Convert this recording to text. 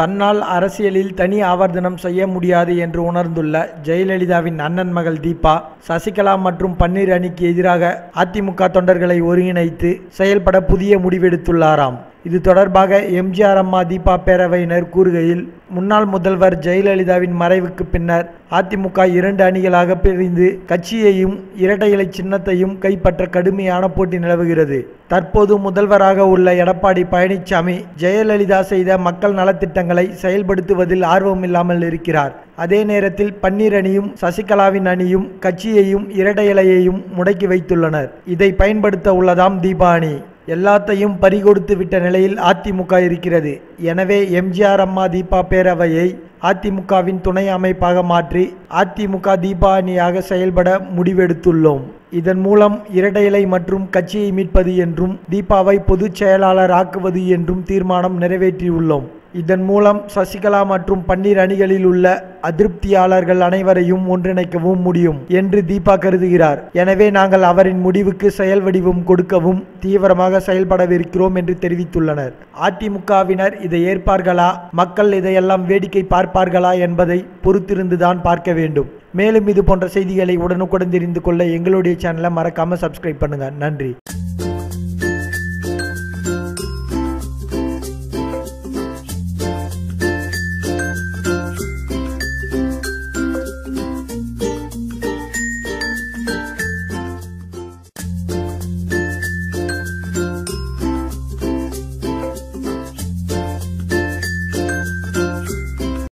தன்னால் அரசியலில் தனி ஆவர்த்தனம் செய்ய முடியாது என்று உணர்ந்துள்ள ஜெயலலிதாவின் அண்ணன் மகள் தீபா சசிகலா மற்றும் பன்னீர் அணிக்கு எதிராக அதிமுக தொண்டர்களை ஒருங்கிணைத்து செயல்பட புதிய முடிவெடுத்துள்ளாராம். இது தொடர்பாக எம்ஜிஆர் அம்மா தீபா பேரவையினர் கூறுகையில் முன்னாள் முதல்வர் ஜெயலலிதாவின் மறைவுக்கு பின்னர் அதிமுக இரண்டு அணிகளாக பிரிந்து கட்சியையும் இரட்டை இலை சின்னத்தையும் கைப்பற்ற கடுமையான போட்டி நிலவுகிறது. தற்போது முதல்வராக உள்ள எடப்பாடி பழனிசாமி ஜெயலலிதா செய்த மக்கள் நலத்திட்டங்களை செயல்படுத்துவதில் ஆர்வமில்லாமல் இருக்கிறார். அதே நேரத்தில் பன்னீர் அணியும் சசிகலாவின் அணியும் கட்சியையும் இரட்டை இலையையும் முடக்கி வைத்துள்ளனர். இதை பயன்படுத்த உள்ளதாம் தீபா அணி. எல்லாத்தையும் பறிகொடுத்து விட்ட நிலையில் அதிமுக இருக்கிறது. எனவே எம்ஜிஆர் அம்மா தீபா பேரவையை அதிமுகவின் துணை அமைப்பாக மாற்றி அதிமுக தீபா அணியாக செயல்பட முடிவெடுத்துள்ளோம். இதன் மூலம் இரட்டை இலை மற்றும் கட்சியை மீட்பது என்றும் தீபாவை பொதுச் செயலாளர் ஆக்குவது என்றும் தீர்மானம் நிறைவேற்றியுள்ளோம். இதன் மூலம் சசிகலா மற்றும் பன்னீர் அணிகளில் உள்ள அதிருப்தியாளர்கள் அனைவரையும் ஒன்றிணைக்கவும் முடியும் என்று தீபா கருதுகிறார். எனவே நாங்கள் அவரின் முடிவுக்கு செயல் வடிவம் கொடுக்கவும் தீவிரமாக செயல்படவிருக்கிறோம் என்று தெரிவித்துள்ளனர். அதிமுகவினர் இதை ஏற்பார்களா? மக்கள் இதையெல்லாம் வேடிக்கை பார்ப்பார்களா என்பதை பொறுத்திருந்துதான் பார்க்க வேண்டும். மேலும் இது போன்ற செய்திகளை உடனுக்குடன் தெரிந்து கொள்ள எங்களுடைய சேனலை மறக்காம சப்ஸ்கிரைப் பண்ணுங்க. நன்றி.